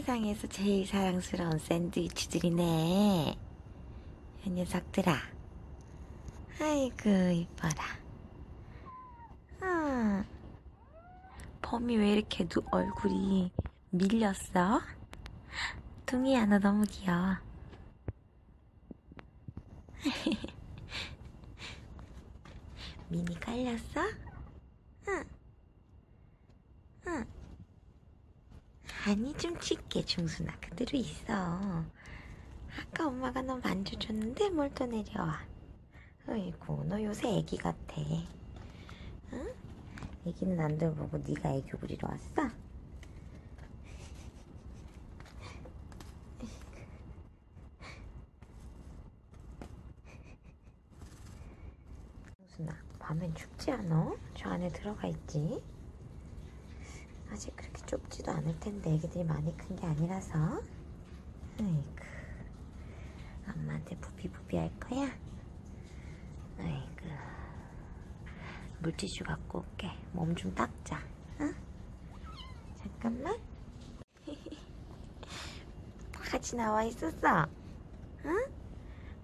세상에서 제일 사랑스러운 샌드위치들이네. 이 녀석들아. 아이고, 이뻐라. 아, 범이 왜 이렇게 누, 얼굴이 밀렸어? 둥이야, 너 너무 귀여워. 미니 깔렸어? 응. 응. 아니 좀 칠게 중순아 그대로 있어 아까 엄마가 너 만져 줬는데 뭘 또 내려와 어이구 너 요새 애기 같아 응? 애기는 남들 보고 네가 애교 부리러 왔어? 중순아 밤엔 춥지 않아? 저 안에 들어가 있지? 아직 그렇게 좁지도 않을 텐데 애기들이 많이 큰 게 아니라서. 아이고 엄마한테 부비부비 할 거야? 아이고 물티슈 갖고 올게. 몸 좀 닦자. 응? 잠깐만. 다 같이 나와 있었어? 응?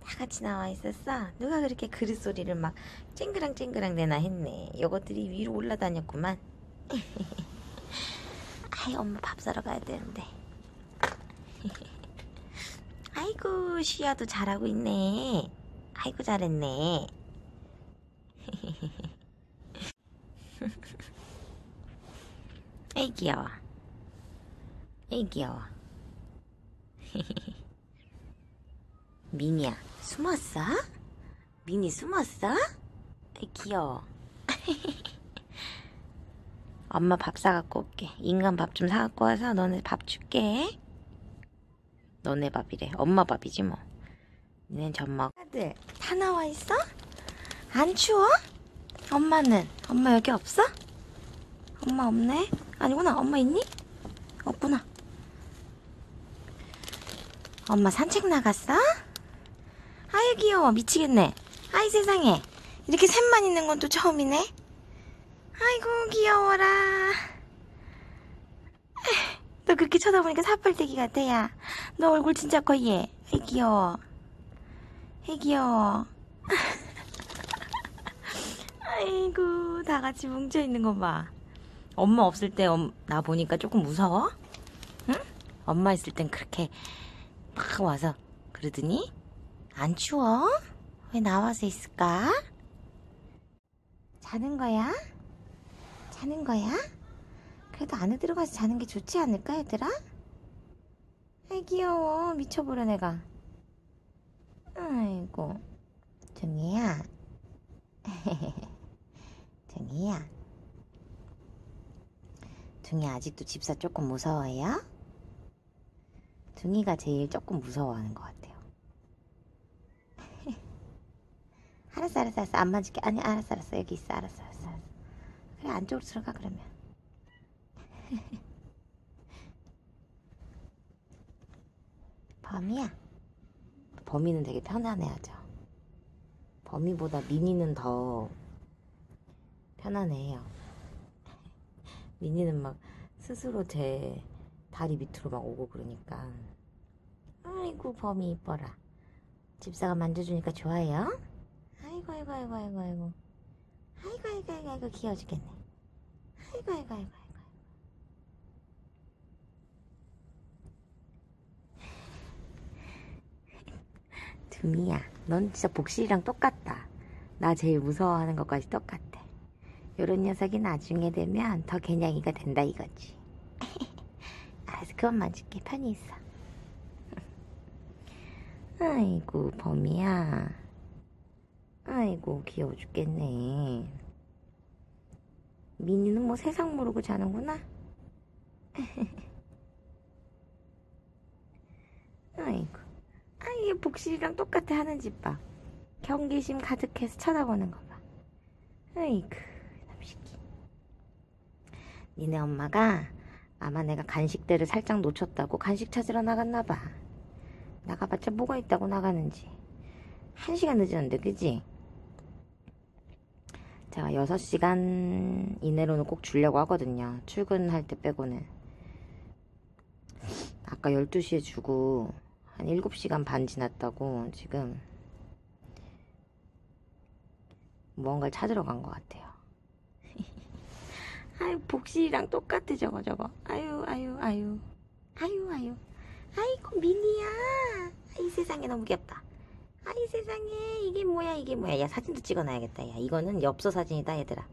다 같이 나와 있었어? 누가 그렇게 그릇 소리를 막 쨍그랑 쨍그랑 내나 했네. 요것들이 위로 올라다녔구만 아이 엄마 밥 사러 가야 되는데. 아이고 시야도 잘하고 있네. 아이고 잘했네. 에이 귀여워. 에이 귀여워. 미니야 숨었어? 미니 숨었어? 에이 귀여워 엄마 밥 사갖고 올게. 인간 밥 좀 사갖고 와서 너네 밥 줄게. 너네 밥이래. 엄마 밥이지 뭐. 니넨 젖먹. 아들, 다 나와 있어? 안 추워? 엄마는? 엄마 여기 없어? 엄마 없네? 아니구나. 엄마 있니? 없구나. 엄마 산책 나갔어? 아유 귀여워. 미치겠네. 아이 세상에. 이렇게 셋만 있는 건 또 처음이네. 아이고 귀여워라 너 그렇게 쳐다보니까 사팔대기 같아 야너 얼굴 진짜 커 얘. 아이 귀여워 아이 귀여워 아이고 다 같이 뭉쳐있는 거봐 엄마 없을 때 나 보니까 조금 무서워? 응? 엄마 있을 땐 그렇게 막 와서 그러더니 안 추워? 왜 나와서 있을까? 자는 거야? 자는 거야? 그래도 안에 들어가서 자는 게 좋지 않을까 얘들아? 아이 귀여워. 미쳐버려 내가. 아이고. 정이야. 정이야. 둥이 아직도 집사 조금 무서워해요? 둥이가 제일 조금 무서워하는 것 같아요. 알았어 알았어 알았어. 안 만질게. 아니 알았어 알았어. 여기 있어. 알았어 알았어 알았어 그래 안쪽으로 들어가 그러면. 범이야. 범이는 되게 편안해하죠. 범이보다 미니는 더 편안해요. 미니는 막 스스로 제 다리 밑으로 막 오고 그러니까. 아이고 범이 이뻐라. 집사가 만져주니까 좋아해요. 아이고 아이고 아이고 아이고 아이고 아이고 아이고 아이고 아이고 귀여워 죽겠네. 아이고 아이고 아이고 아이고 둥이야 넌 진짜 복실이랑 똑같다. 나 제일 무서워하는 것까지 똑같아. 요런 녀석이 나중에 되면 더 개냥이가 된다 이거지. 알았어 그만 만질게. 편히 있어. 아이고 범이야. 아이고 귀여워 죽겠네 미니는 뭐 세상 모르고 자는구나. 아이고 아이 복실이랑 똑같아 하는 집 봐. 경계심 가득해서 쳐다보는 거 봐. 아이고 삼식이 니네 엄마가 아마 내가 간식대를 살짝 놓쳤다고 간식 찾으러 나갔나 봐. 나가봤자 뭐가 있다고 나가는지. 한 시간 늦었는데 그지? 제가 6시간 이내로는 꼭 주려고 하거든요. 출근할 때 빼고는. 아까 12시에 주고 한 7시간 반 지났다고 지금 무언가를 찾으러 간 것 같아요. 아유, 복실이랑 똑같아, 저거, 저거. 아유, 아유, 아유. 아유, 아유. 아이고, 미니야. 아이, 세상에 너무 귀엽다. 아이, 세상에. 이게 뭐야, 이게 뭐야. 야, 사진도 찍어놔야겠다. 야, 이거는 엽서 사진이다, 얘들아.